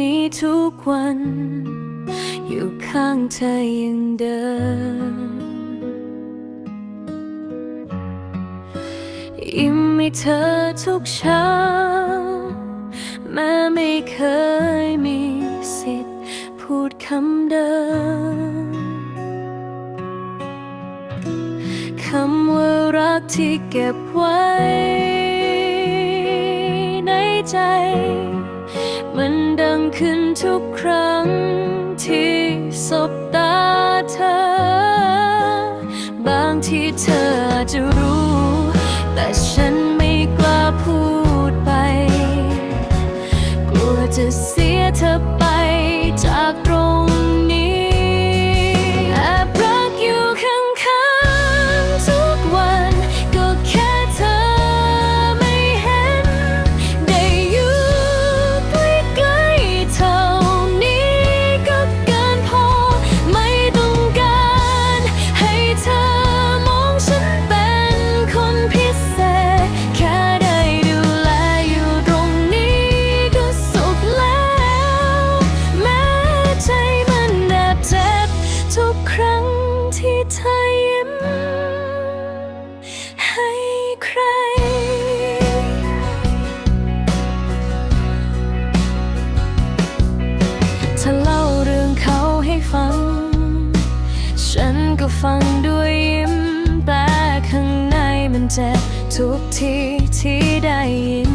นี้ทุกวัน อยู่ข้างเธออย่างเดิมยิ้มให้เธอทุกเช้า แม้ไม่เคยมีสิทธิ์ พูดคำเดิมคำว่ารักที่เก็บไว้ในใจ ขึ้นทุกครั้งที่สบตาเธอ บางทีเธอจะรู้ ที่เธอยิ้มให้ใคร ถ้าเล่าเรื่องเขาให้ฟัง ฉันก็ฟังด้วยยิ้ม แต่ข้างในมันเจ็บทุกทีที่ได้ยิน